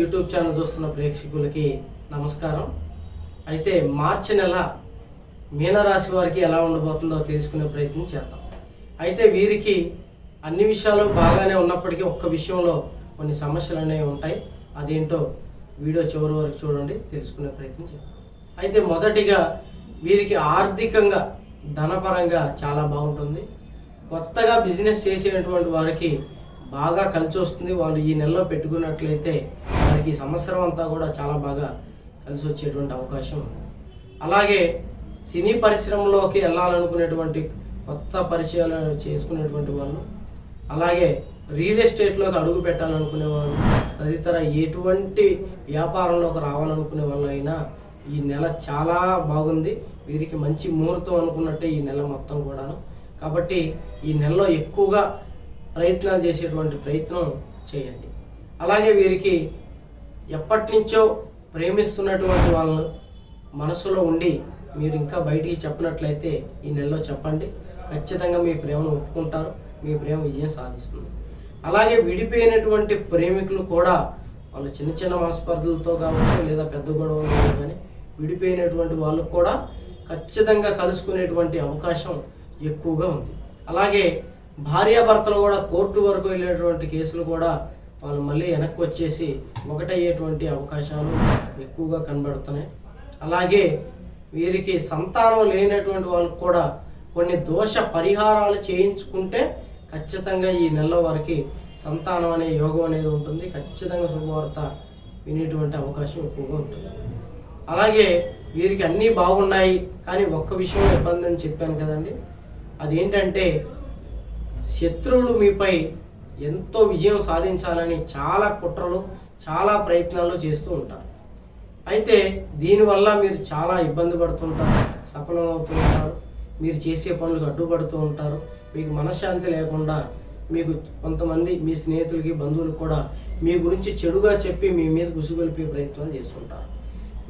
YouTube channel చూస్తున్న ప్రేక్షకులకి నమస్కారం. అయితే మార్చి నెల మీనరాశి వారికి ఎలా ఉండబోతుందో తెలుసుకునే ప్రయత్నం చేద్దాం. అయితే వీరికి అన్ని విషయాలు బాగానే ఉన్నప్పటికీ ఒక్క విషయంలో కొన్ని సమస్యలు అనేవి ఉంటాయి. అదేంటో వీడియో చివరి వరకు చూడండి తెలుసుకునే ప్రయత్నం చేద్దాం. అయితే మొదటిగా వీరికి ఆర్థికంగా ధనపరంగా చాలా బాగుంటుంది. కొత్తగా బిజినెస్ చేసేటువంటి వారికి బాగా కలిసి వస్తుంది. వాళ్ళు ఈ నెలలో పెట్టుకున్నట్లయితే వారికి సంవత్సరం అంతా కూడా చాలా బాగా కలిసి వచ్చేటువంటి అవకాశం ఉంది. అలాగే సినీ పరిశ్రమలోకి వెళ్ళాలనుకునేటువంటి కొత్త పరిచయాలు చేసుకునేటువంటి వాళ్ళు అలాగే రియల్ ఎస్టేట్లోకి అడుగు పెట్టాలనుకునే వాళ్ళు తదితర ఎటువంటి వ్యాపారంలోకి రావాలనుకునే వాళ్ళు అయినా ఈ నెల చాలా బాగుంది. వీరికి మంచి ముహూర్తం అనుకున్నట్టే ఈ నెల మొత్తం కూడాను. కాబట్టి ఈ నెలలో ఎక్కువగా ప్రయత్నాలు చేసేటువంటి ప్రయత్నం చేయండి. అలాగే వీరికి ఎప్పటి నుంచో ప్రేమిస్తున్నటువంటి వాళ్ళను మనసులో ఉండి మీరు ఇంకా బయటికి చెప్పినట్లయితే ఈ నెలలో చెప్పండి. ఖచ్చితంగా మీ ప్రేమను ఒప్పుకుంటారు. మీ ప్రేమ విజయం సాధిస్తుంది. అలాగే విడిపోయినటువంటి ప్రేమికులు కూడా వాళ్ళు చిన్న చిన్న మనస్పర్ధలతో కావచ్చు లేదా పెద్ద గొడవలు కానీ విడిపోయినటువంటి వాళ్ళు కూడా ఖచ్చితంగా కలుసుకునేటువంటి అవకాశం ఎక్కువగా ఉంది. అలాగే భార్యాభర్తలు కూడా కోర్టు వరకు వెళ్ళేటువంటి కేసులు కూడా వాళ్ళు మళ్ళీ వెనక్కి వచ్చేసి ఒకటయ్యేటువంటి అవకాశాలు ఎక్కువగా కనబడుతున్నాయి. అలాగే వీరికి సంతానం లేనటువంటి వాళ్ళకు కూడా కొన్ని దోష పరిహారాలు చేయించుకుంటే ఖచ్చితంగా ఈ నెల వారికి సంతానం అనే యోగం అనేది ఉంటుంది. ఖచ్చితంగా శుభవార్త వినేటువంటి అవకాశం ఎక్కువగా ఉంటుంది. అలాగే వీరికి అన్నీ బాగున్నాయి కానీ ఒక్క విషయం ఇబ్బంది అని చెప్పాను కదండి. అదేంటంటే శత్రువులు మీపై ఎంతో విజయం సాధించాలని చాలా కుట్రలు చాలా ప్రయత్నాలు చేస్తూ ఉంటారు. అయితే దీనివల్ల మీరు చాలా ఇబ్బంది పడుతుంటారు సఫలమవుతుంటారు మీరు చేసే పనులకు అడ్డుపడుతూ ఉంటారు మీకు మనశ్శాంతి లేకుండా మీకు కొంతమంది మీ స్నేహితులకి బంధువులకు కూడా మీ గురించి చెడుగా చెప్పి మీ మీద గుసుగొలిపే ప్రయత్నాలు చేస్తుంటారు.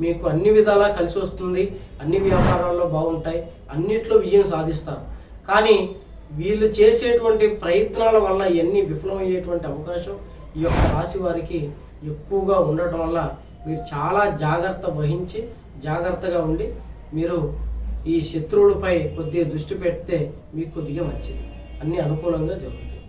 మీకు అన్ని విధాలా కలిసి వస్తుంది అన్ని వ్యాపారాల్లో బాగుంటాయి అన్నిట్లో విజయం సాధిస్తారు. కానీ వీళ్ళు చేసేటువంటి ప్రయత్నాల వల్ల ఎన్ని విఫలమయ్యేటువంటి అవకాశం ఈ యొక్క రాశి వారికి ఎక్కువగా ఉండటం వల్ల మీరు చాలా జాగ్రత్త వహించి జాగ్రత్తగా ఉండి మీరు ఈ శత్రువులపై కొద్దిగా దృష్టి పెడితే మీకు కొద్దిగా మంచిది. అన్ని అనుకూలంగా జరుగుతాయి.